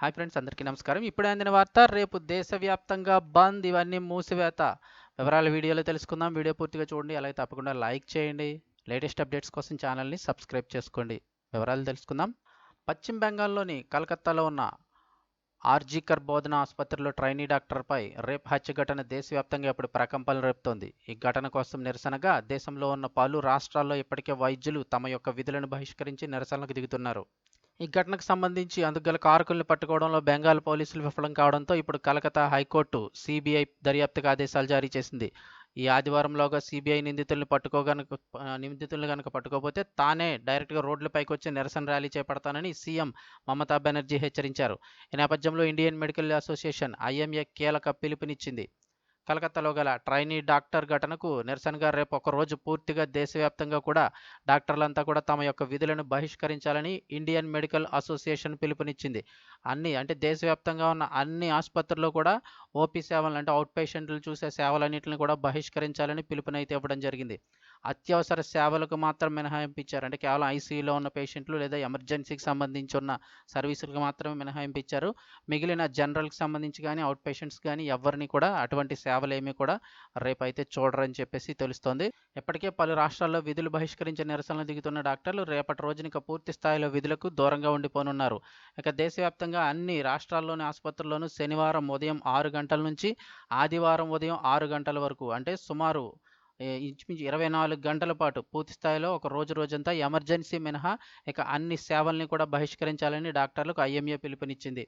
Hi friends అందరికీ నమస్కారం. ఇప్పుడు అందిన వార్త రేపు దేశవ్యాప్తంగా బంద్ ఇవన్నీ మూసివేత. వివరాల వీడియోలో తెలుసుకుందాం. వీడియో పూర్తిగా చూడండి. అలాగే తప్పకుండా లైక్ చేయండి. లేటెస్ట్ అప్డేట్స్ కోసం ఛానల్ని సబ్స్క్రైబ్ చేసుకోండి. వివరాలు తెలుసుకుందాం. పశ్చిమ బెంగాల్లోని కలకత్తాలో ఉన్న ఆర్జీకర్ బోధన ఆసుపత్రిలో ట్రైనీ డాక్టర్పై రేప్ హత్య ఘటన దేశవ్యాప్తంగా ఇప్పుడు ప్రకంపనలు రేపుతోంది. ఈ ఘటన కోసం నిరసనగా దేశంలో ఉన్న పలు రాష్ట్రాల్లో ఇప్పటికే వైద్యులు తమ యొక్క విధులను బహిష్కరించి నిరసనలకు దిగుతున్నారు. ఈ ఘటనకు సంబంధించి అందుకు కారకుల్ని పట్టుకోవడంలో బెంగాల్ పోలీసులు విఫలం కావడంతో ఇప్పుడు కలకత్తా హైకోర్టు సిబిఐ దర్యాప్తుకు ఆదేశాలు జారీ చేసింది. ఈ ఆదివారంలోగా సిబిఐ నిందితుల్ని పట్టుకోగనక నిందితులను కనుక పట్టుకోకపోతే తానే డైరెక్ట్గా రోడ్లపైకి వచ్చి నిరసన ర్యాలీ చేపడతానని సీఎం మమతా బెనర్జీ హెచ్చరించారు. ఈ నేపథ్యంలో ఇండియన్ మెడికల్ అసోసియేషన్ ఐఎంఏ కీలక పిలుపునిచ్చింది. కలకత్తాలో గల ట్రైనీ డాక్టర్ ఘటనకు నిరసనగా రేపు ఒక రోజు పూర్తిగా దేశవ్యాప్తంగా కూడా డాక్టర్లంతా కూడా తమ యొక్క విధులను బహిష్కరించాలని ఇండియన్ మెడికల్ అసోసియేషన్ పిలుపునిచ్చింది. అన్ని అంటే దేశవ్యాప్తంగా ఉన్న అన్ని ఆసుపత్రుల్లో కూడా ఓపీ సేవలు అంటే అవుట్ పేషెంట్లు చూసే సేవలన్నింటిని కూడా బహిష్కరించాలని పిలుపునైతే ఇవ్వడం జరిగింది. అత్యవసర సేవలకు మాత్రం మినహాయింపు ఇచ్చారు అంటే కేవలం ఐసీయూలో ఉన్న పేషెంట్లు లేదా ఎమర్జెన్సీకి సంబంధించి ఉన్న సర్వీసులకు మాత్రమే మినహాయింపు ఇచ్చారు మిగిలిన జనరల్కి సంబంధించి కానీ అవుట్ పేషెంట్స్ కానీ ఎవరిని కూడా అటువంటి సేవలు ఏమీ కూడా రేపైతే చూడరని చెప్పేసి తెలుస్తోంది. ఇప్పటికే పలు రాష్ట్రాల్లో విధులు బహిష్కరించే నిరసనలు దిగుతున్న డాక్టర్లు రేపటి రోజున పూర్తి స్థాయిలో విధులకు దూరంగా ఉండిపోనున్నారు. ఇక దేశవ్యాప్తంగా అన్ని రాష్ట్రాల్లోని ఆసుపత్రుల్లోనూ శనివారం ఉదయం ఆరు గంటల నుంచి ఆదివారం ఉదయం ఆరు గంటల వరకు అంటే సుమారు ఇంచుమించు ఇరవై నాలుగు గంటల పాటు పూర్తి స్థాయిలో ఒక రోజు రోజంతా ఎమర్జెన్సీ మినహా ఇక అన్ని సేవల్ని కూడా బహిష్కరించాలని డాక్టర్లకు ఐఎంఏ పిలుపునిచ్చింది.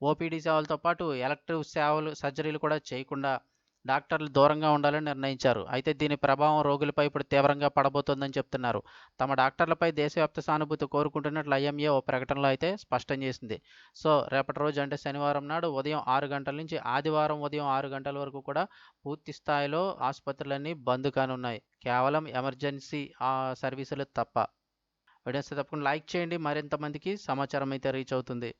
ఓపీడీ సేవలతో పాటు ఎలక్టివ్ సేవలు సర్జరీలు కూడా చేయకుండా డాక్టర్లు దూరంగా ఉండాలని నిర్ణయించారు. అయితే దీని ప్రభావం రోగులపై ఇప్పుడు తీవ్రంగా పడబోతోందని చెప్తున్నారు. తమ డాక్టర్లపై దేశవ్యాప్త సానుభూతి కోరుకుంటున్నట్లు ఐఎంఏ ఓ ప్రకటనలో అయితే స్పష్టం చేసింది. సో రేపటి రోజు అంటే శనివారం నాడు ఉదయం ఆరు గంటల నుంచి ఆదివారం ఉదయం ఆరు గంటల వరకు కూడా పూర్తి స్థాయిలో ఆసుపత్రులన్నీ బంద్ కానున్నాయి. కేవలం ఎమర్జెన్సీ సర్వీసులు తప్ప. వీడియోస్ తప్పకుండా లైక్ చేయండి. మరింత మందికి సమాచారం అయితే రీచ్ అవుతుంది.